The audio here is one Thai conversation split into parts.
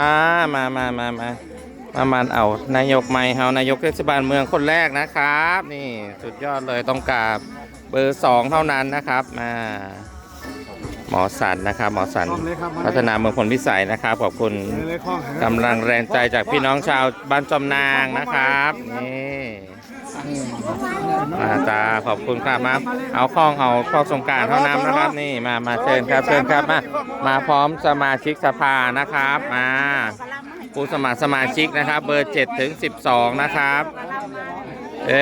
อ่ามามามามามามันเอา นายกใหม่เฮานายกเทศบาลเมืองคนแรกนะครับ นี่สุดยอดเลยต้องกราบเบอร์สองเท่านั้นนะครับมาหมอสันนะครับ หมอสันพัฒนาเมืองพลพิสัยนะครับขอบคุณกำลังแรงใจจากพี่น้องชาวบ้านจอมนางนะครับนี่ มาตาขอบคุณครับมาเอาข้องเอาข้อสงการเท่านั้นนะครับนี่มามาเชิญครับเชิญครับมามาพร้อมสมาชิกสภานะครับมาผู้สมัครสมาชิกนะครับ เบอร์7ถึง12 นะครับ เอ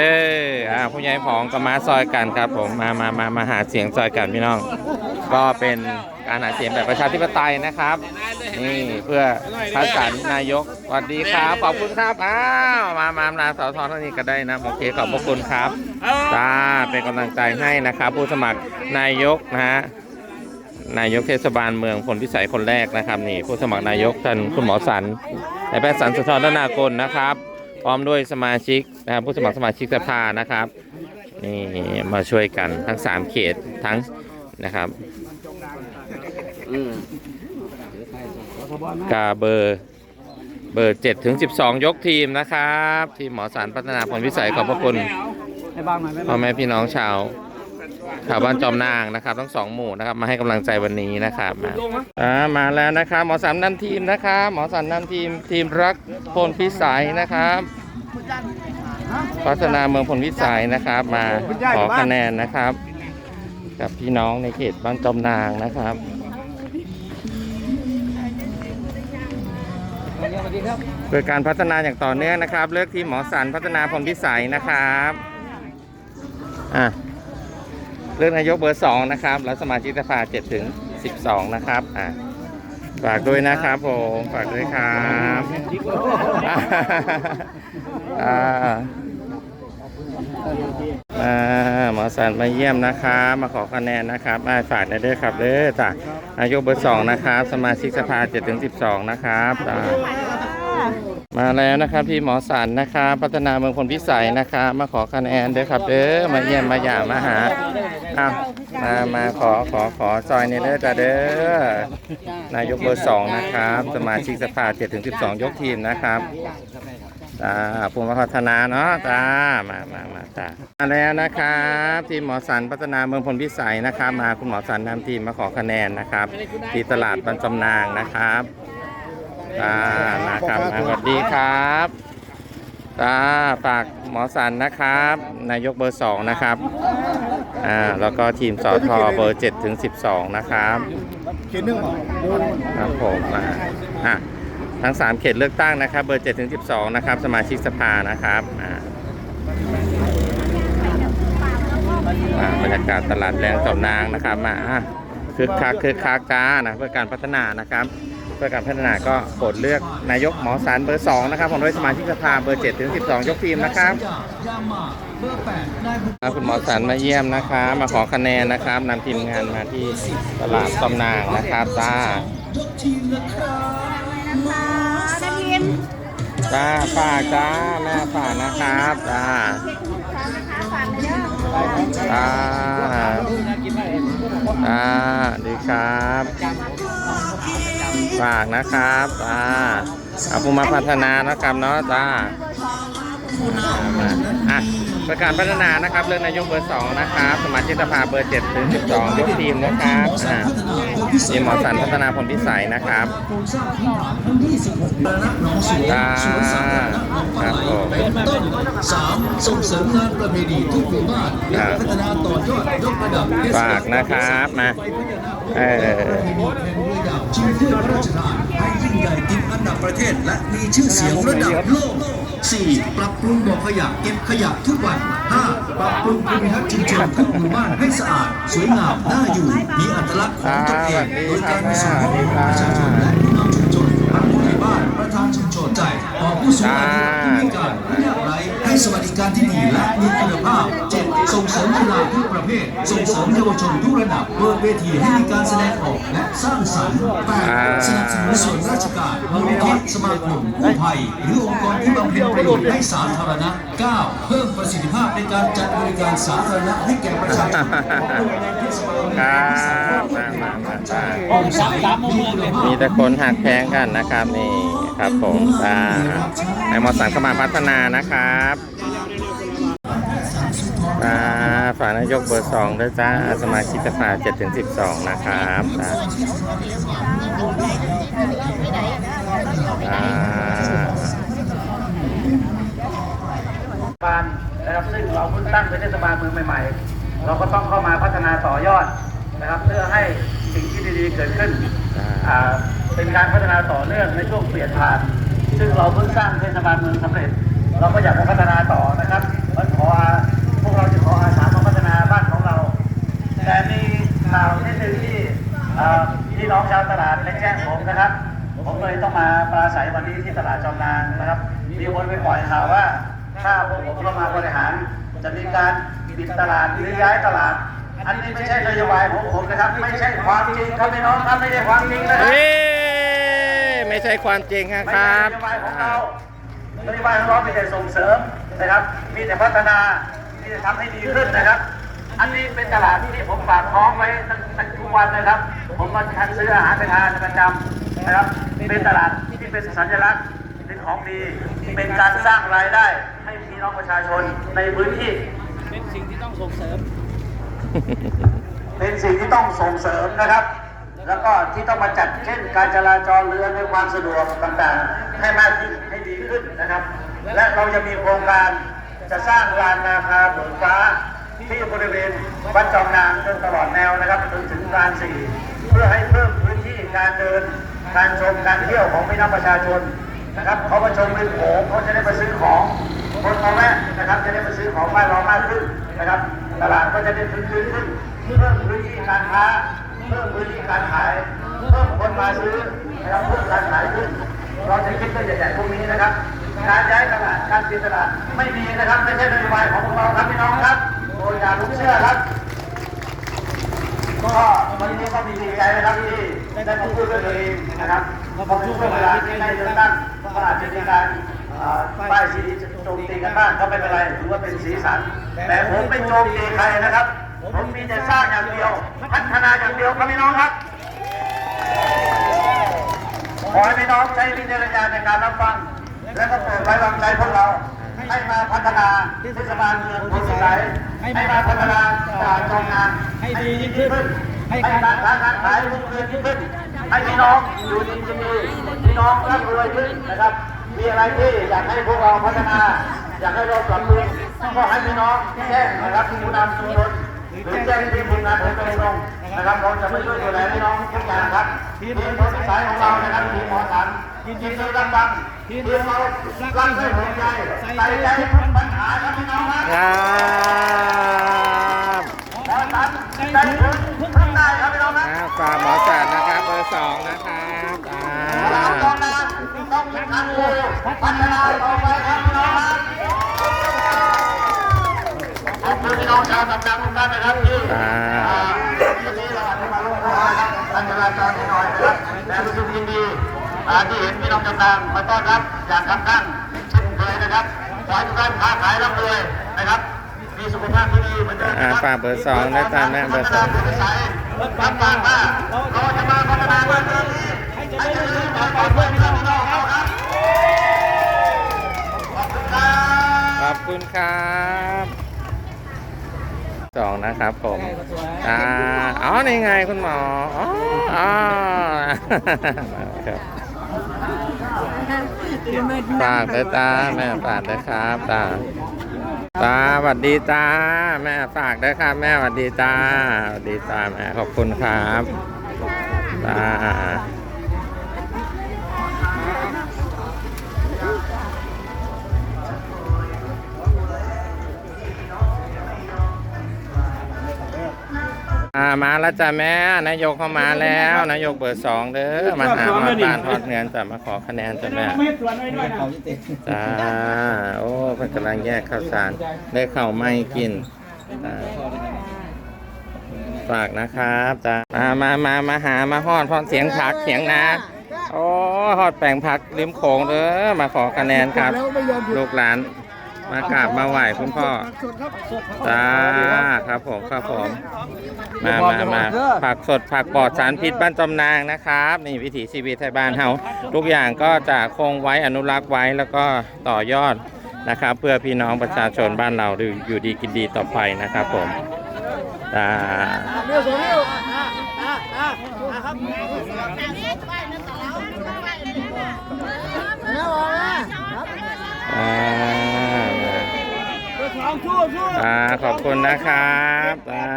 ออ่าผู้ใหญ่ผองก็มาซอยกันครับผมมามามามาหาเสียงซอยกันพี่น้อง ก็เป็น การหาเสียงแบบประชาธิปไตยนะครับ นี่เพื่อพัฒนนายกสวัสดีครับขอบคุณครับอ้าวมามามาสาวทอท่านนี้ก็ได้นะโอเคขอบพระคุณครับจ้าเป็นกำลังใจให้นะครับ ผู้สมัครนายกนะฮะนายกเทศบาลเมืองพลพิสัยคนแรกนะครับ นี่ ผู้สมัครนายกท่านคุณหมอสันนายแพทย์สันสุนทรนากลนะครับ พร้อมด้วยสมาชิกนะครับผู้สมัครสมาชิกสภานะครับนี่มาช่วยกันทั้ง 3 เขตทั้งนะครับ กาเบอร์ เบอร์7ถึง12ยกทีมนะครับ ที่หมอสันพัฒนาพลพิสัยขอบพระคุณให้บ้างหน่อยไหมพ่อแม่พี่น้องชาวชาวบ้านจอมนางนะครับ ทั้งสองหมู่นะครับ มาให้กำลังใจวันนี้นะครับมาอ่ามาแล้วนะครับหมอสามนำทีมนะครับหมอสันนำทีมทีมรักพลพิสัยนะครับพัฒนาเมืองพลพิสัยนะครับ มาขอคะแนนนะครับ กับพี่น้องในเขตบ้านจอมนางนะครับ เพื่อการพัฒนาอย่างต่อเนื่องนะครับ เลือกทีมหมอสันพัฒนาพลพิสัยนะครับอะเลือกนายกเบอร์สองนะครับ แล้วสมาชิกสภาเจ็ดถึงสิบสองนะครับอะฝากด้วยนะครับผมฝากด้วยครับอ่าอ่า หมอสันมาเยี่ยมนะครับมาขอคะแนนนะครับอ่าฝากได้ด้วยครับเด้อจ้ะนายกเบอร์สองนะครับ สมาชิกสภาเจ็ดถึงสิบสองนะครับจ้ะมาแล้วนะครับพี่หมอสันนะครับพัฒนาเมืองพลพิสัยนะครับมาขอคะแนนเด้อครับเด้อมาเยี่ยมมาหยามมาหาอ้าวมามาขอขอขอซอยในเด้อจ้าเด้อนายกเบอร์สองนะครับ สมาชิกสภาเจ็ดถึงสิบสองยกทีมนะครับ จ้าภูมิพัฒนาเนาะจ้ามามามาจ้ามาแล้วนะครับทีมหมอสันพัฒนาเมืองพลพิสัยนะครับ มาคุณหมอสันนำทีมมาขอคะแนนนะครับ ที่ตลาดบรรจำนางนะครับจ้านะครับอ่าสวัสดีครับจ้าฝากหมอสันนะครับ นายกเบอร์สองนะครับอ่าแล้วก็ทีมสอทอเบอร์เจ็ดถึงสิบสองนะครับเขียนหนึ่งเหรอครับผมอ่าอะ ทั้ง 3 เขตเลือกตั้งนะครับ เบอร์7ถึง12 นะครับ สมาชิกสภานะครับอ่าบรรยากาศตลาดแรงจอมนางนะครับมาคึกคักคึกคักจ้านะเพื่อการพัฒนานะครับ เพื่อการพัฒนาก็โปรดเลือกนายกหมอสันเบอร์2นะครับของด้วยสมาชิกสภาเบอร์7ถึง12 ยกทีมนะครับอ่าคุณหมอสันมาเยี่ยมนะครับมาขอคะแนนนะครับนำทีมงานมาที่ตลาดจอมนางนะครับจ้านักเรียน จ้าฝากจ้าแม่ฝากนะครับจ้าเช็คทุกครั้งนะอจ้าจ้าดีครับฝากนะครับจ้าเอาภูมาพัฒนานะครับเนาะจ้ามาอะ ประการพัฒนานะครับเรื่องนายกเบอร์สองนะครับสมาชิกสภาเบอร์เจ็ดถึงสิบสองยกทีมนะครับอ่าทีมหมอสันพัฒนาผลพิสัยนะครับจ้าครับผมเป็นต้นสามส่งเสริมงานประเพณีทุกหมู่บ้านและพัฒนาต่อยอดยกระดับเทศฝากนะครับมาเออ ชิงถ้วยพระราชทานให้ยิ่งใหญ่ติดอันดับประเทศ และมีชื่อเสียงระดับโลก 4. ปรับปรุงบ่อขยะเก็บขยะทุกวัน 5. ปรับปรุงภูมิทัศน์ชุมชนทุกหมู่บ้านให้สะอาด สวยงามน่าอยู่ มีอัตลักษณ์ของตนเองโดยการมีส่วนร่วมของประชาชนและผู้นำชุมชนทั้งผู้ใหญ่บ้านประธานชุมชนใจต่อผู้สูงอายุผู้พิการผู้ยากไร้ ให้สวัสดิการที่ดีและมีคุณภาพ 7. ส่งเสริมกีฬาทุกประเภท ส่งเสริมเยาวชนทุกระดับเปิดเวทีให้มีการแสดงออกและสร้างสรรค์แปดสนับสนุนส่วนราชการมูลนิธิสมาคมกู้ภัย หรือองค์กรที่บำเพ็ญประโยชน์ให้สาธารณะ 9. เพิ่มประสิทธิภาพในการจัดบริการสาธารณะให้แก่ประชาชนของหน่วยงานเทศบาลครับมามามามาห้องสามสามมุมเมืองเลยมีแต่คนหักแพงกันนะครับนี่ ครับผมอ่าในมอสันเข้ามาพัฒนานะครับอ่าฝากนายกเบอร์สองด้วยจ้าสมาชิกสภาเจ็ดถึงสิบสองนะครับอ่าอ่าบาลนะครับซึ่งเราเพิ่งตั้งเป็นเทศบาลเมืองใหม่ ๆ เราก็ต้องเข้ามาพัฒนาต่อยอดนะครับ เพื่อให้สิ่งที่ดีๆเกิดขึ้นอ่า เป็นการพัฒนาต่อเนื่องในช่วงเปลี่ยนผ่าน ซึ่งเราเพิ่งสร้างเทศบาลเมืองสำเร็จ เราก็อยากจะพัฒนาต่อนะครับมันขอพวกเราจะขออาสามาพัฒนาบ้านของเรา แต่มีข่าวนิดนึงที่เอ่อพี่น้องชาวตลาดได้แจ้งผมนะครับ ผมเลยต้องมาปราศัยวันนี้ที่ตลาดจอมนางนะครับ มีคนไปปล่อยข่าวว่าถ้าพวกผมเข้ามาบริหาร จะมีการปิดตลาดหรือย้ายตลาดอันนี้ไม่ใช่นโยบายของผมนะครับ ไม่ใช่ความจริงครับพี่น้องครับไม่ใช่ความจริงนะครับ ไม่ใช่ความจริงครับไม่ใช่นโยบายของเรานโยบายของเรามีแต่ส่งเสริมนะครับ มีแต่พัฒนา มีแต่ทำให้ดีขึ้นนะครับ อันนี้เป็นตลาดที่ผมฝากท้องไว้ตั้งตั้งทุกวันนะครับ ผมมาทานซื้ออาหารไปทานประจำนะครับ เป็นตลาดที่เป็นสัญลักษณ์ เป็นของดี เป็นการสร้างรายได้ให้พี่น้องประชาชนในพื้นที่ เป็นสิ่งที่ต้องส่งเสริม เป็นสิ่งที่ต้องส่งเสริมนะครับ แล้วก็ที่ต้องมาจัดเช่น การจราจรเรือในความสะดวกต่างๆ ให้มากขึ้นให้ดีขึ้นนะครับ และเราจะมีโครงการจะสร้างลานนาคาเบิกฟ้าที่บริเวณวัดจอมนางจนตลอดแนวนะครับจนถึงลานสี่เพื่อให้เพิ่มพื้นที่การเดินการชมการเที่ยวของพี่น้องประชาชนนะครับเขามาชมริมโขงเขาจะได้มาซื้อของคนมาแวะนะครับจะได้มาซื้อของบ้านเรามากขึ้นนะครับ ตลาดก็จะได้พื้นขึ้นเพิ่มพื้นที่การค้า พิ่มพื้นที่การขาย เพิ่มคนมาซื้อนะครับเพิ่มการขายขึ้น เราจะคิดเรื่องใหญ่ๆพวกนี้นะครับ การย้ายตลาด การปิดตลาดไม่มีนะครับ ไม่ใช่นโยบายของพวกเราครับพี่น้องครับโดอย่าลุกเชื่อครับ ก็วันนี้ก็มีดีใจนะครับที่ได้มาพูดด้วยตัวเองนะครับเพราะเป็นช่วงเวลาที่ใกล้เลือกตั้งก็อาจจะมีการป้ายสีโจมตีกันบ้างก็ไม่เป็นไรถือว่าเป็นสีสัน แต่ผมไม่โจมตีใครนะครับ ผมมีแต่สร้างอย่างเดียว พัฒนาอย่างเดียวครับพี่น้องครับ ขอให้พี่น้องใช้วิจารณญาณในการรับฟัง และก็โปรดไว้วางใจพวกเรา ให้มาพัฒนาเทศบาลเมืองโพธิสัยให้มาพัฒนาตลาดจองงาน ให้ดียิ่งขึ้น ให้การค้าการขายรุ่งเรืองยิ่งขึ้น ให้พี่น้องอยู่ดีกินดีพี่น้องร่ำรวยขึ้นนะครับ มีอะไรที่อยากให้พวกเราพัฒนา อยากให้เราปรับปรุงก็ให้พี่น้องแจ้งนะครับผู้นำชุมชน หรือแจ้งที่ทีมงานผมโดยตรงนะครับเราจะไม่ช่วยดูแลพี่น้องทุกอย่างครับทีมโพธิสัยของเรานะครับทีมหมอสันทีมที่รักบังทีมเรารักด้วยหัวใจใส่ใจทุกปัญหาครับพี่น้องครับครับหมอสันใจถึงทุกได้ครับพี่น้องครับอ่าฝากหมอจัดนะครับเบอร์สองนะครับอ่าเราต้องการต้องมีการดูพัฒนาต่อไปครับพี่น้องครับขอบคุณ พี่น้องชาวตำบลทุกท่านนะครับที่อ่าวันนี้เราอาจจะมาร่วมงานครับการจราจรนิดหน่อยนะครับแต่รู้สึกยินดีที่เห็นพี่น้องจำนำมาต้อนรับอย่างคับข้างเช่นเคยนะครับขอให้ทุกท่านค้าขายร่ำรวยนะครับ มีสุขภาพที่ดีเหมือนเดิมนะครับฝากเบอร์สองนะจ๊ะแม่เบอร์สองรับปากว่าเราจะมาพัฒนาเมืองนี้ให้เจริญต่อไปเพื่อพี่น้องเราครับขอบคุณครับขอบคุณครับ สองนะครับผมอ่าอ๋อนี่ไงคุณหมออ๋ออ๋อครับฝากเลยตาแม่ฝากเลยครับตาตาสวัสดีตาแม่ฝากด้วยครับแม่สวัสดีตาสวัสดีตาแม่ขอบคุณครับตา มาแล้วจ้ะแม่นายกเข้ามาแล้วนายกเบอร์สองเด้อมาหามาตานทอดเงินจ้ะมาขอคะแนนจ้ะแม่ไม่สวนไว้ด้วยนะจ้าโอ้เพิ่นกำลังแยกข้าวสารได้ข้าวไม่กินอ่าฝากนะครับจ้ามามามามาหามาฮอดพอดเสียงผักเสียงนาโอ้ฮอดแปลงผักริมโขงเด้อมาขอคะแนนครับ ลูกหลาน มากราบมาไหว้คุณพ่อจ้าครับผมครับผมมามามาผักสดผักปลอดสารพิษบ้านจอมนางนะครับ นี่วิถีชีวิตไทยบ้านเฮาทุกอย่างก็จะคงไว้อนุรักษ์ไว้แล้วก็ต่อยอดนะครับ เพื่อพี่น้องประชาชนบ้านเราอยู่ดีกินดีต่อไปนะครับผมจ้าอ่า อ่าขอบคุณนะครับอ่า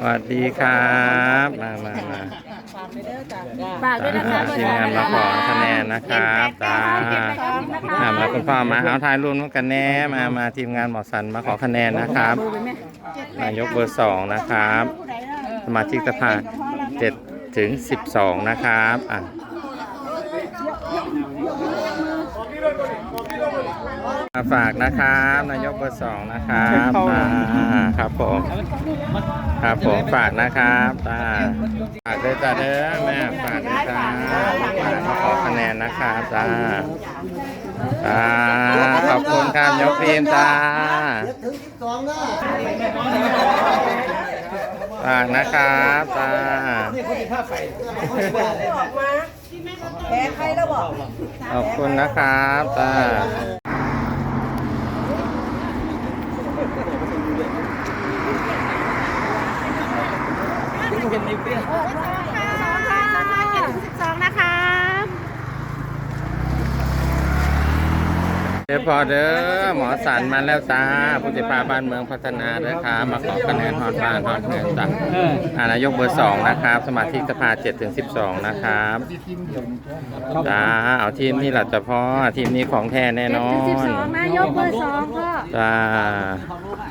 สวัสดีครับมามามาฝากด้วยนะคะทีมงานมาขอคะแนนนะครับจ้าอ่ามาคุณพ่อมาเอาถ่ายรูปกันแน่มามาทีมงานหมอสันมาขอคะแนนนะครับนายกเบอร์สองนะครับ สมาชิกสภาเจ็ดถึงสิบสองนะครับอะ มาฝากนะครับนายกเบอร์สองนะครับอ่าครับผมครับผมฝากนะครับจ้าฝากด้วยจ้าเด้อแม่ฝากด้วยจ้ามาขอคะแนนนะครับจ้าจ้าขอบคุณครับยกทีมจ้าฝากนะครับจ้าแพ้ใครแล้วบอกขอบคุณนะครับจ้า เห็นในเปรี้ยวสองค่ะสองค่ะสองค่ะเจ็ดถึงสิบสองนะคะเดี๋ยวพอเด้อหมอสันมาแล้วจ้าผู้จัดการบ้านเมืองพัฒนาเด้อครับมาขอคะแนนฮอดบ้านฮอดเมืองจ้าอ่านายกเบอร์สองนะครับ สมาชิกสภาเจ็ดถึงสิบสองนะครับจ้าเอาทีมนี่แหละจะพอทีมนี้ของแท้แน่นอสิบนสองนายกเบอร์สองก็จ้า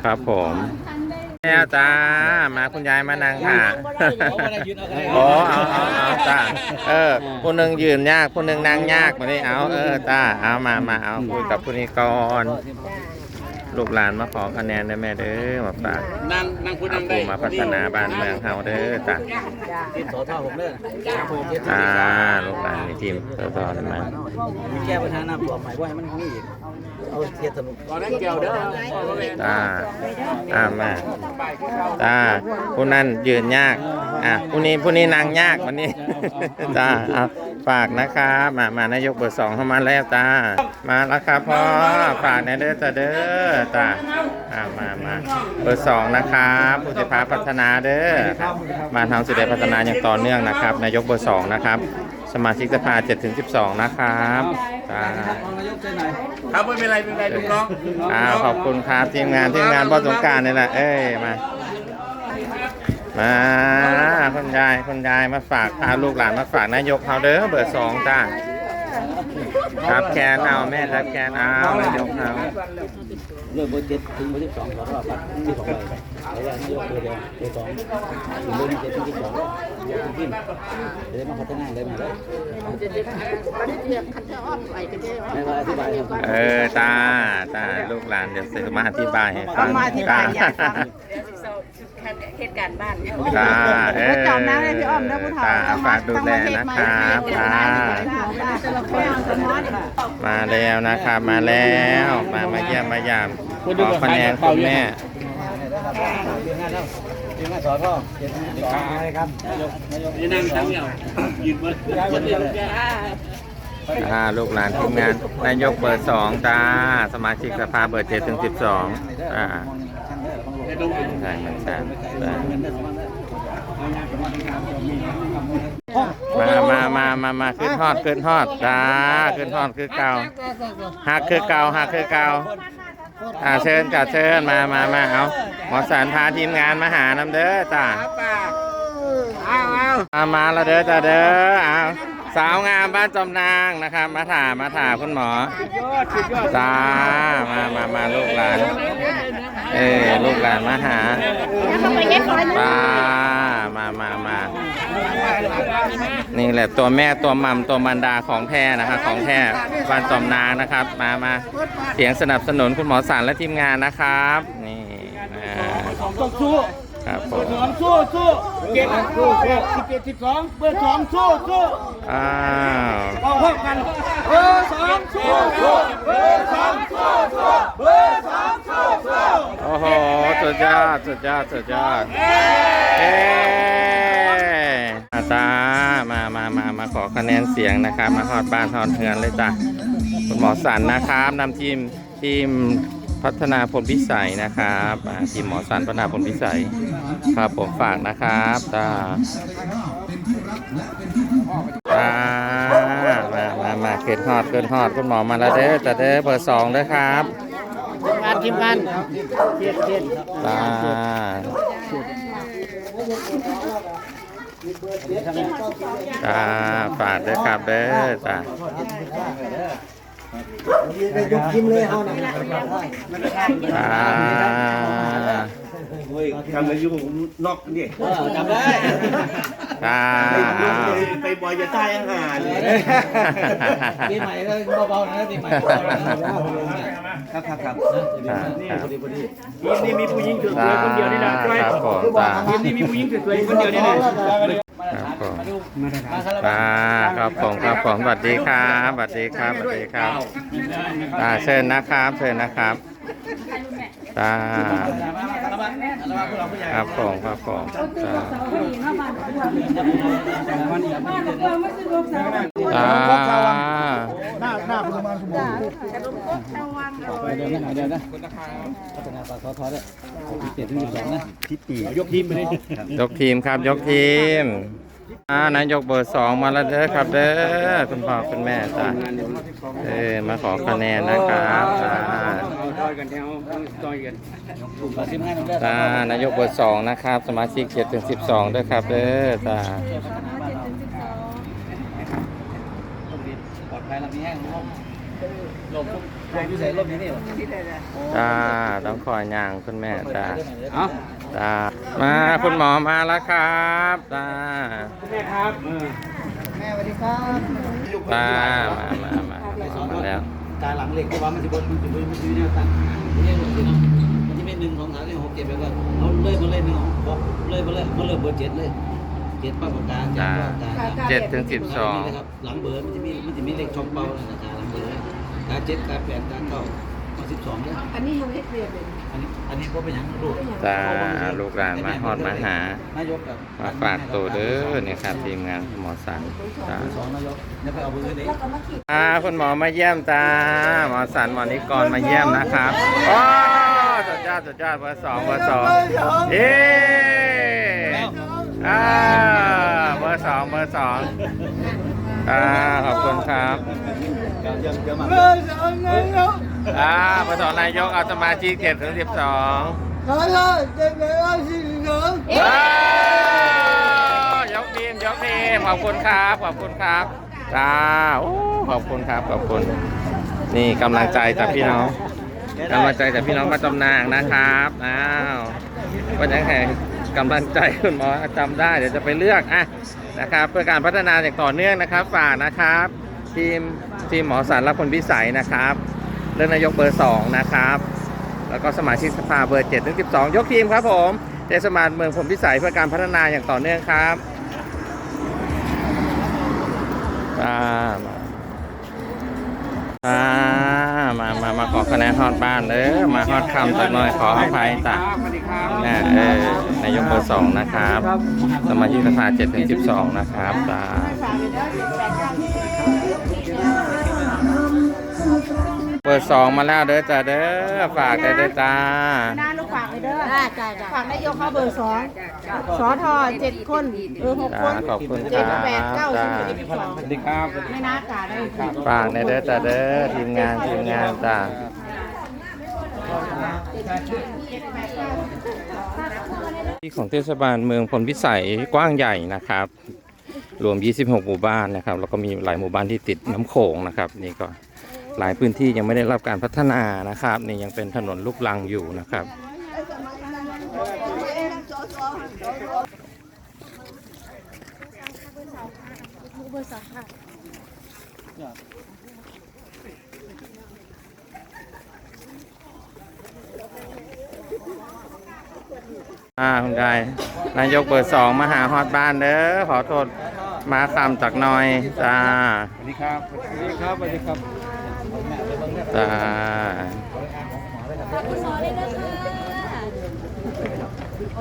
ครับผม แล้วจ้ามาคุณยายมานั่งค่ะโอ้เอาเอาเอาจ้าเออผู้หนึ่งยืนยากผู้หนึ่งนั่งยากมานี่เอาเออจ้าเอามามาเอาคุยกับผู้นี้ก่อนลูกหลานมาขอคะแนนได้แม่เด้อมาฝากนั่งนั่งพูดเอานั่งได้ผู้มาพัฒนาบ้านเมืองเฮาเด้อจ้าที่สอท่อผมเลยผมจ้าลูกหลานในทีมต่อๆเลยมามีแก้ปัญหาน้ำท่วมหมายว่าให้มันมีอีก เอาเทียนสนุกตอนนั้นเกี่ยวเด้อจ้าอ่ามาจ้าผู้นั้นยืนยาก อะผู้นี้ผู้นี้นั่งยากวันนี้จ้าเอาฝากนะครับมามานายกเบอร์สองเข้ามาแล้วจ้ามาแล้วครับพ่อฝากในเด้อจ้าเด้อจ้าอ่ามามาเบอร์สองนะครับผู้จะพาพัฒนาเด้อมาทางสุดพัฒนาอย่างต่อเนื่องนะครับ นายกเบอร์สองนะครับ สมาชิกสภา7ถึง12 นะครับจ้าครับไม่เป็นไรไม่เป็นไรลูกน้องอ้าวขอบคุณครับทีมงานทีมงานบอสงกรารนี่แหละเอ้ยมา มาคุณยายคุณยายมาฝากพาลูกหลานมาฝากนายกเขาเด้อเบอร์สองจ้า ครับแคนเอาแม่รับแคนเอานายกเขาเริ่มเบอร์เจ็ดถึงเบอร์ที่สองสอท่อปัดที่สองเลยแล้วนายกเบอร์เดียวเบอร์สองถึงเบอร์ที่เจ็ดถึงที่สองขึ้นจะได้มาพัฒนาได้มาได้ไม่ว่าอธิบายเออจ้าจ้าลูกหลานเดี๋ยวเสือมาอธิบายให้ฟังมา เหตุการณ์บ้านจ้าเออจอมนะเลยพี่อ้อมนะผู้เฒ่าจ้าเอาฝากดูแลนะครับจ้ามาแล้วนะครับ มาแล้วมามาเยี่ยมมายามขอคะแนนคุณแม่ยืนมาสอท่อเจ็ดสองครับนายกนายกยืนนั่งทั้งเดียวยืนเบอร์คนเดียวอ่าลูกหลานทีมงานนายกเบอร์สองจ้าสมาชิกสภาเบอร์เจ็ดถึงสิบสองอ่า ใช่ใช่ใช่มามามามามาขึ้นทอดขึ้นทอดจ้าขึ้นทอดคือเก่าหักคือเก่าหักคือเก่าอ่าเชิญจ้าเชิญมามามาเอาหมอสารพาทีมงานมาหาน้ำเด้อจ้าเอามาแล้วเด้อจ้าเด้อเอา สาวงามบ้านจอมนางนะครับ มาถามมาถามคุณหมอจ้ามามามาลูกหลาน เออลูกหลานมาหาแล้วก็ไปเย็บร้อยนึงป้ามามามานี่แหละตัวแม่ตัวมัมตัวมันดาของแท้นะครับ ของแท้บ้านจอมนางนะครับ มามาเสียงสนับสนุนคุณหมอสารและทีมงานนะครับ นี่อ่าต้องสู้ ครับผมสองสู้สู้เจ็ดสู้สิบเจ็ดสิบสองเบอร์สองสู้สู้อ้าวเอาพร้อมกันเบอร์สองสู้สู้เบอร์สองสู้สู้เบอร์สองสู้สู้โอ้โหสุดยอดสุดยอดสุดยอดเอ๊อาตามามามามาขอคะแนนเสียงนะครับ มาฮอดบ้านฮอดเฮือนเลยจ้ะคุณหมอสันนะครับนำทีมทีม พัฒนาผลพิสัยนะครับอ่าทีมหมอสันพัฒนาผลพิสัยครับผมฝากนะครับตาตามามามาเกิดฮอดเกิดฮอดคุณหมอมาแล้วเด้อแต่เด้อเบอร์สองเด้อครับงานทีมงานเจ็ดเจ็ดตาตาฝากเด้อครับเด้อตา ยกยิ้มเลยเอาหน่อยตาทำอายุนอกเนี่ยจำได้ตาอ้าวไปบอยจะใต้อาหารปีใหม่ก็เบาๆนะปีใหม่ครับครับครับครับทีมนี้มีผู้หญิงสตาวยๆคนเดียวนี่นะครับผมตาทีมนี้มีผู้หญิงสวยๆคนเดียวนี่นะ ครับผมตาครับผมครับผมสวัสดีครับสวัสดีครับสวัสดีครับตาเชิญนะครับเชิญนะครับตาครับผมครับผมตาตาหน้าหน้าพมานสมองเดี๋ยวนะเดี๋ยวนะพัฒนาปากซอทอด้วยสิบเจ็ดถึงสิบสองนะทิศปียกทีมไปเลยยกทีมครับยกทีม อ่านายกเบอร์สองมาแล้วเด้อครับเด้อคุณพ่อคุณแม่จ้าเออมาขอคะแนนนะครับจ้าต่อยกันแถวต่อยกันถูกมาสิบห้าน้ำได้จ้านายกเบอร์สองนะครับ สมาชิกเจ็ดถึงสิบสองด้วยครับเด้อจ้าปลอดภัยลำนี้แห้ง ลมลมอยู่ใส่ลมนี้นี่จ้าต้องคอยย่างคุณแม่จ้าเอ้าจ้ามาคุณหมอมาแล้วครับจ้าแม่ครับแม่สวัสดีครับจ้ามามามามาแล้วตาหลังเหล็กที่ว่ามันจะบนมันจะบนมันจะแนวตั้งมันจะหมดเลยเนาะมันจะเป็นหนึ่งสองสามสี่หกเจ็ดไปก่อนเอาเลยมาเลยหนึ่งหกเลยมาเลยมาเลยเบอร์เจ็ดเลยเจ็ดป้าปากกาจ้าป้ากาเจ็ดถึงสิบสองนะครับหลังเบอร์มันจะมีมันจะมีเลขช่องเป้าเลยนะจ๊ะหลังเบ อร์กาเจ็ดกาแปดกาเก้ามาสิบสองเนี่ยอันนี้ยังไม่เปลี่ยนเลยอันนี้อันนี้ก็เป็นอย่างลูกจ้าลูกหลานมาฮอดมาหานายกกับมาฝากตัวเด้อเนี่ยครับทีมงานหมอสันจ้าสองนายกเนี่ยไปเอาเบอร์เลยอ่าคุณหมอมาเยี่ยมจ้าหมอสันหมอนิกรมาเยี่ยมนะครับโอ้สุดยอดสุดยอดเบอร์สองเบอร์สองเย้ อ่าเบอร์สองเบอร์สองอ่าขอบคุณครับเดี๋ยวเดี๋ยวมาอ่าเบอร์สองนายกเอาสมาชิกเจ็ดถึงสิบสองยกทีมยกทีมขอบคุณครับขอบคุณครับจ้าโอ้ขอบคุณครับขอบคุณ นี่กำลังใจจากพี่น้องกำลังใจจากพี่น้องมาจำนางนะครับอ้าววันยังไง กำลังใจคุณหมอจำได้เดี๋ยวจะไปเลือกอะนะครับเพื่อการพัฒนาอย่างต่อเนื่องนะครับฝากนะครับ ทีมทีมหมอสารรับคนพิสัยนะครับเลือกนายกเบอร์ 2 นะครับ แล้วก็สมาชิกสภาเบอร์7ถึง12 ยกทีมครับผมเทศบาลเมืองผมพิสัยเพื่อการพัฒนาอย่างต่อเนื่องครับอ่ามาอ่า มามามาขอคะแนนฮอดบ้านเด้อมาฮอดคำตักหน่อยขออภัยจ้ะนะเออนายกเบอร์สองนะครับ สมาชิกสภาเจ็ดถึงสิบสองนะครับจ้า เปิดสองมาแล้วเด้อจ้าเด้อฝากได้เด้อจ้าหน้าลูกฝากเลยเด้อได้จ้าฝากนายกเข้าเบอร์สองสอทอเจ็ดคนเออหกคนจ้าขอบคุณเจ็ดครับแปดเก้าสิบจ้าสิบเอ็ดสิบสองสวัสดีครับไม่น่ากาได้ฝากในเด้อจ้าเด้อทีมงานทีมงานจ้าที่ของเทศบาลเมืองพลพิสัยกว้างใหญ่นะครับ รวม 26 หมู่บ้านนะครับ แล้วก็มีหลายหมู่บ้านที่ติดน้ำโขงนะครับ นี่ก็ หลายพื้นที่ยังไม่ได้รับการพัฒนานะครับนี่ยังเป็นถนนลูกลังอยู่นะครับ อ่าคุณกายนายกเบอร์สองมาหาฮอดบ้านเด้อขอโทษมาคำจากหน่อยจ้า สวัสดีครับ สวัสดีครับ สวัสดีครับ จ้า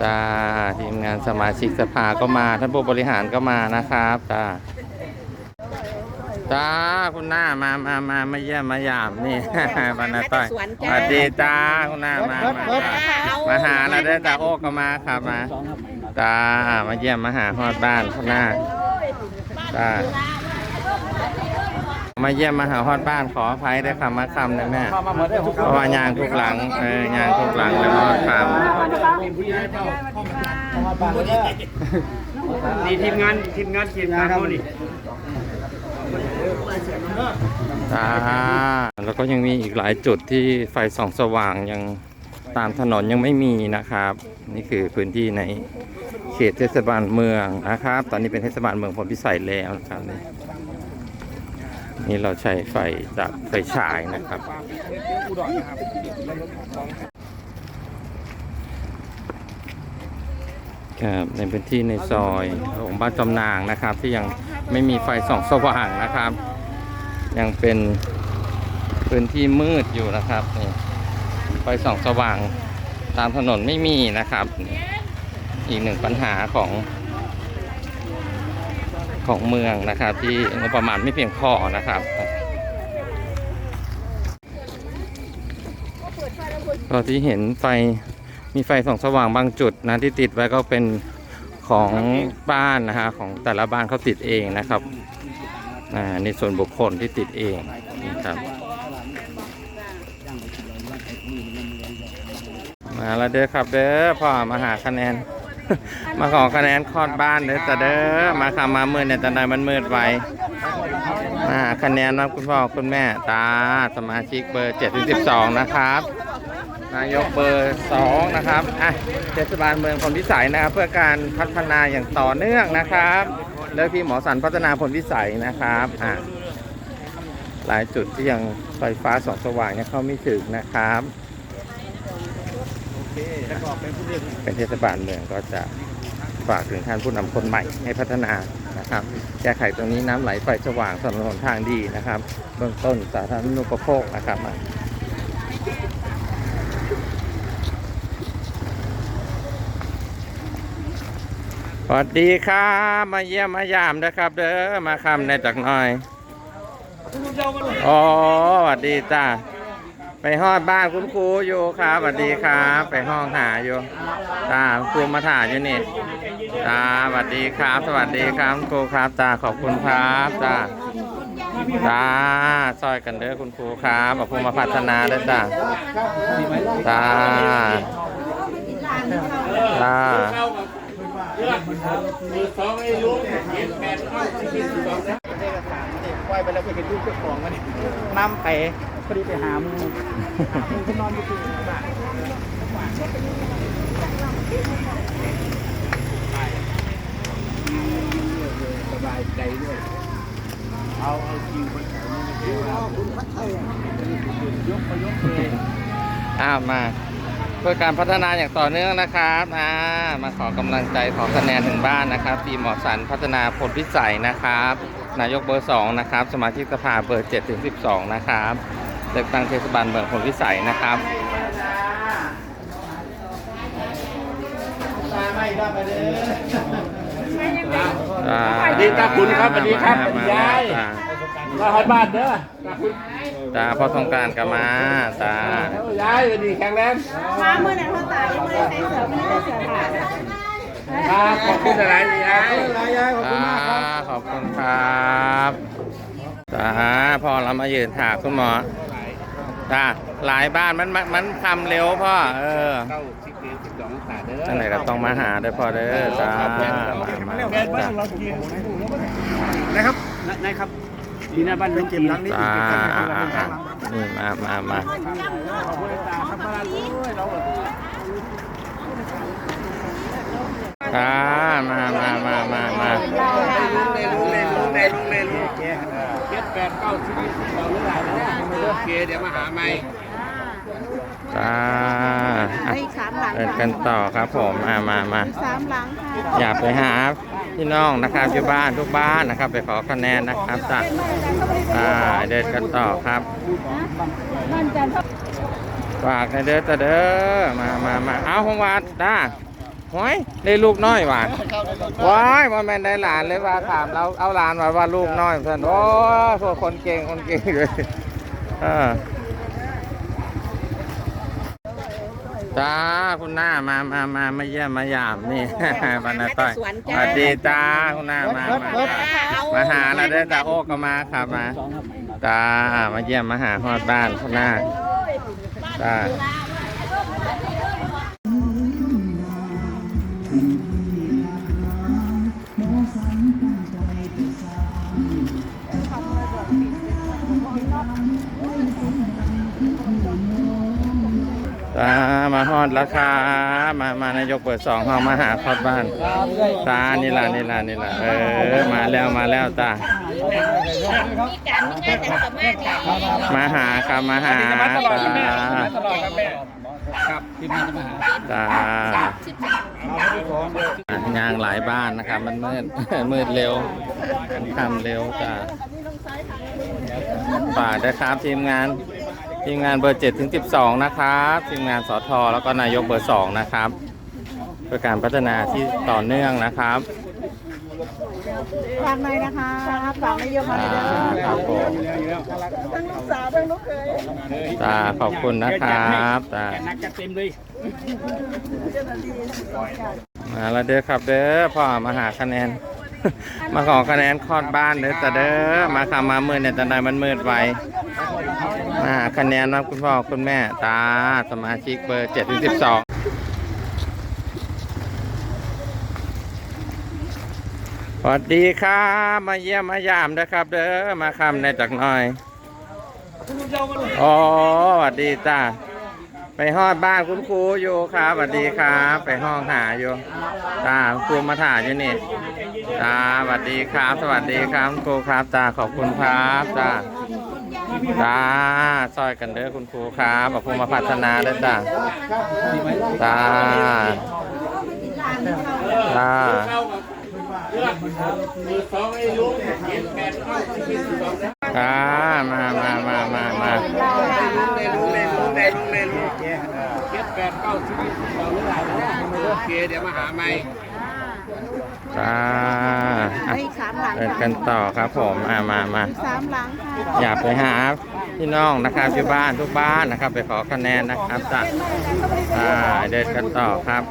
จ้าทีมงานสมาชิกสภาก็มา ท่านผู้บริหารก็มานะครับจ้าจ้าคุณหน้ามามามามาเยี่ยมมายามนี่ บรรณาต้อยสวัสดีจ้าคุณหน้ามามามาหาเราได้อจ้าโอ้ก็มาครับมาสองครับจ้ามาเยี่ยมมาหาฮอดบ้านข้างหน้าจ้า มาเยี่ยมมาหาฮอดบ้านขออภัยด้วยคำมาคำนะแม่เข้ามาหมดได้ผมเพราะว่ายางทุกหลังเออยางทุกหลังแล้วฮอดคเข้ามาบ้านเลยนี่ทีมงานทีมงานเขียนการเขานี่ำจ้าแล้วก็ยังมีอีกหลายจุดที่ไฟส่องสว่างยังตามถนนยังไม่มีนะครับ นี่คือพื้นที่ในเขตเทศบาลเมืองนะครับ ตอนนี้เป็นเทศบาลเมืองพลพิสัยแล้วนะครับ นี่เราใช้ไฟจากไฟฉายนะครับ ครับในพื้นที่ในซอยของบ้านจำนางนะครับ ที่ยังไม่มีไฟส่องสว่างนะครับ ยังเป็นพื้นที่มืดอยู่นะครับนี่ไฟส่องสว่างตามถนนไม่มีนะครับ อีกหนึ่งปัญหาของ ของเมืองนะครับ ที่งบประมาณไม่เพียงพอนะครับ ก็ที่เห็นไฟมีไฟส่องสว่างบางจุดนะที่ติดไว้ก็เป็นของบ้านนะฮะของแต่ละบ้านเขาติดเองนะครับอ่าในส่วนบุคคลที่ติดเองนะครับมาแล้วเด้อครับเด้อพ่อมาหาคะแนน มาขอคะแนนคลอดบ้านเด้อแต่เด้อมาคำมามืดเนี่ยแต่ใดมันมืดไวมาคะแนนนะคุณพ่อคุณแม่ตาสมาชิกเบอร์712นะครับ นายกเบอร์สองนะครับอะเทศบาลเมืองพลพิสัยนะครับ เพื่อการพัฒนาอย่างต่อเนื่องนะครับเลือกที่หมอสันพัฒนาพลพิสัยนะครับอะหลายจุดที่ยังไฟฟ้าส่องสว่างยังเข้าไม่ถึงนะครับ เป็นเทศบาลเมืองก็จะฝากถึงท่านผู้นำคนใหม่ให้พัฒนานะครับ แก้ไขตรงนี้น้ำไหลไฟสว่างถนนหนทางดีนะครับ เบื้องต้นสาธารณูปโภคนะครับสวัสดีครับมาเยี่ยมมายามนะครับ เด้อมาคำในจักหน่อย อ๋อสวัสดีจ้า ไปห้องบ้านคุณครูอยู่ครับสวัสดีครับ ไปห้องหาอยู่จ้าคุณครูมาถ่ายอยู่นี่จ้าสวัสดีครับ สวัสดีครับคุณครูครับจ้าขอบคุณครับจ้าจ้าซอยกันเด้อคุณครูครับขอบคุณมาพัฒนาด้วยจ้าจ้าจ้าไหวไปแล้วไปเห็นรูปเจ้าของมันน้ำไป พอดีไปหามูมูที่นอนอยู่ที่บ้านสบายใจด้วยเอาเอาคิวไปแถวนี้คิวเอายกไปยกเลยอ้าวมาเพื่อการพัฒนาอย่างต่อเนื่องนะครับอ่ามาขอกำลังใจขอคะแนนถึงบ้านนะครับทีหมอสันพัฒนาผลพิสัยนะครับ นายกเบอร์สองนะครับ สมาชิกสภาเบอร์เจ็ดถึงสิบสองนะครับ เลือกตั้งเทศบาลเมืองผลพิสัยนะครับอ่าสวัสดีครับคุณครับสวัสดีครับมามายายมามาหอดบ้านเด้อตาคุณตาพ่อต้องการกับมาตายายสวัสดีแข็งแรงมาเมื่อไหร่พ่อตายยังไม่ได้ใส่เสื้อไม่ได้เสื้อผ้าครับขอบคุณอะไรยายอ่าขอบคุณครับตาพ่อเรามายืนถามคุณหมอ ตาหลายบ้านมันมันมันทำเร็วพ่อเออเข้าสิบเอ็ดสิบสององศาเด้อนั่นไหนก็ต้องมาหาด้วยพ่อเด้อตามามาจ้านะครับนายครับดีนะบ้านเป็นเกมหลังนี้ตาอ่าอ่าอ่านี่มามามาขอบคุณตาครับบ้านด้วยเราตามามามามามา ลุงในลุงในลุงใน เจ็ดแปดเก้าสิบเราเรื่องอะไรนะโอ เค เดี๋ยวมาหาใหม่จ้าอะอีกสามหลังเดินกันต่อครับผมอ่ามามา สามหลังค่ะอยากไปหาพี่น้องนะครับอยู่บ้านทุกบ้านนะครับ ไปขอคะแนนนะครับจ้ะอ่าเดินกันต่อครับฝากในอยเด้อจ้ะเด้อมามามาเอาของวัดจ้าหอยได้ลูกน้อยหว่ะว้ายว่าแม่นได้หลานเลยว่าถามเราเอาหลานว่าว่าลูกน้อยเพื่อนโอ้พวกคนเก่งคนเก่งเลยเออจ้าคุณหน้ามามามามาเยี่ยมมายามนี่ บรรณาต้อยสวัสดีจ้าคุณหน้ามามามาหาเราได้อจ้าโอ้ก็มาครับมาสองครับจ้ามาเยี่ยมมาหาฮอดบ้านคุณหน้าจ้า จ้ามาฮอดแล้วค่ะมามานายกเปิดสองห้องมาหาฮอดบ้าน ตา นี่ล่ะนี่ล่ะนี่ล่ะเออ มาแล้วมาแล้วจ้ามีการมีงานแต่งสมาธิมาหาครับมาหาตลอดจ้าแม่มาตลอดครับแม่ครับทีมงานจะมาหาจ้างานหลายบ้านนะครับ มันมืด มืดเร็วทำเร็วจ้าฝากด้วยครับทีมงาน ทีมงานเบอร์7ถึง12 นะครับทีมงานสอทอแล้วก็นายกเบอร์ 2 นะครับ เพื่อการพัฒนาที่ต่อเนื่องนะครับฝากหน่อยนะคะฝากนายกมาอ่าเลยนะคะครับผมทั้งลูกสาวทั้งลูกเขยจ้าขอบคุณนะครับจ้านักจัดเต็มเลยมาแล้วเด้อครับเด้อพ่อมาหาคะแนน มาขอคะแนนคลอดบ้านเด้อจ้ะเด้อมาคำมามืดเนี่ยจันใดมันมืดไวมาคะแนนนะคุณพ่อคุณแม่ตาสมาชิกเบอร์เจ็ดถึงสิบสองสวัสดีครับมาเยี่ยมมายามนะครับ เด้อมาคำในจากหน่อยอ๋อสวัสดีจ้า ไปฮอดบ้านคุณครูอยู่ครับสวัสดีครับ ไปห้องหาอยู่ตาคุณครูมาถ่ายอยู่นี่ตาสวัสดีครับ สวัสดีครับคุณครูครับตาขอบคุณครับตาตาซอยกันเด้อคุณครูครับขอบคุณมาพัฒนาด้วยจ้าตาตาสองไอ้ลุงเจ็ดแปดเก้าสิบสิบสองครับมามามามามา โอเคเดี๋ยวมาหาใหม่ตาอะอีกสามหลังเดินกันต่อครับผมอ่ามามา สามหลังค่ะอยากไปหาพี่น้องนะครับอยู่บ้านทุกบ้านนะครับ ไปขอคะแนนนะครับจ้ะอ่าเดินกันต่อครับ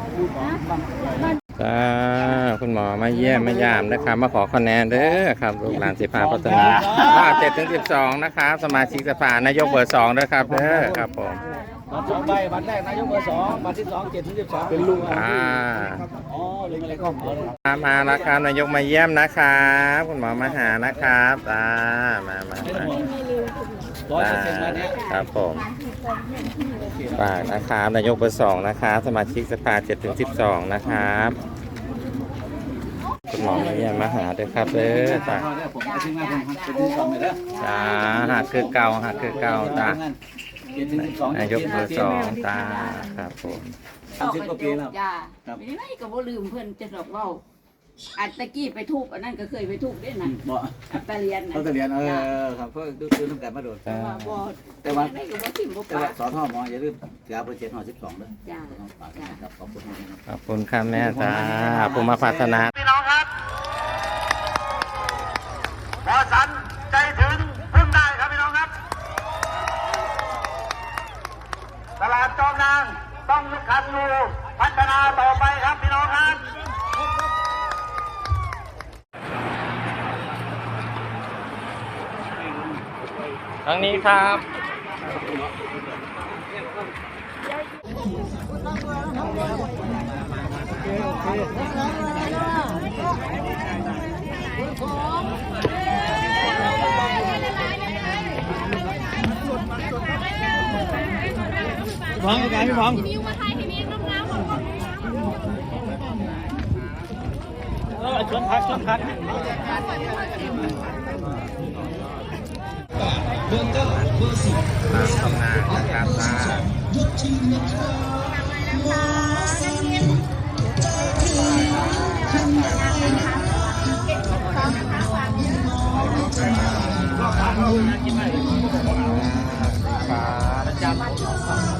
จ้าคุณหมอมาเยี่ยมมายามนะครับ มาขอคะแนนเด้อครับลูกหลานสิพาพัฒนาว่าเจ็ดถึงสิบสองนะครับ สมาชิกสภานายกเบอร์สองด้วยครับเด้อครับผม วันสองใบวันแรกนายกเบอร์สองวันที่สองเจ็ดถึงสิบสองเป็นลุงอ่าอ๋อเลยอะไรก็ขอเลยครับมาแล้วครับนายกมาเยี่ยมนะครับคุณหมอมาหานะครับตามามามาร้อยเปอร์เซ็นต์วันนี้ครับผมฝากนะครับนายกเบอร์สองนะครับสมาชิกสภาเจ็ดถึงสิบสองนะครับคุณหมอมาเยี่ยมมาหาด้วยครับเด้อจ้าผมเอาทีมงานผมเป็นที่สองเลยนะ จ้าหากคือเก่าหากคือเก่าจ้า เจ็ดถึงสิบสองนายกเบอร์สองตาครับผมสามสิบกว่าปีแล้ว จ้าครับ ไม่ได้ก็บ่ลืมเพิ่นจะดอกเว้าอันตะกี้ไปทุบอันนั้นก็เคยไปทุบด้วยนะบ่อัตตะเรียนน่ะเขาจะเรียนเออครับเพื่อดูดูน้ำกันมาโดดจ้าว่าบ่แต่ว่าได้ก็บ่ทิ่มบ่แต่ปาว่าสอนท่อหมออย่าลืมเสียเปอร์เซ็นต์หอสิบสองเลยจ้าฝากนะครับขอบคุณนะครับ ขอบคุณครับแม่จ้าขอบคุณมาพัฒนา พี่น้องครับหมอสันใจถึงพึ่งได้ครับพี่น้องครับ ตลาด จอมนางต้องคันอยู่พัฒนาต่อไปครับพี่น้องครับทางนี้ครับ พี่กันพี่พองนิวมาไทยทีนี้น้ำน้ำของคนเออชนพักชนพักเบอร์เก้าเบอร์สิบตามตำนานนะครับตามยกทีมนะครับฟ้าประจำ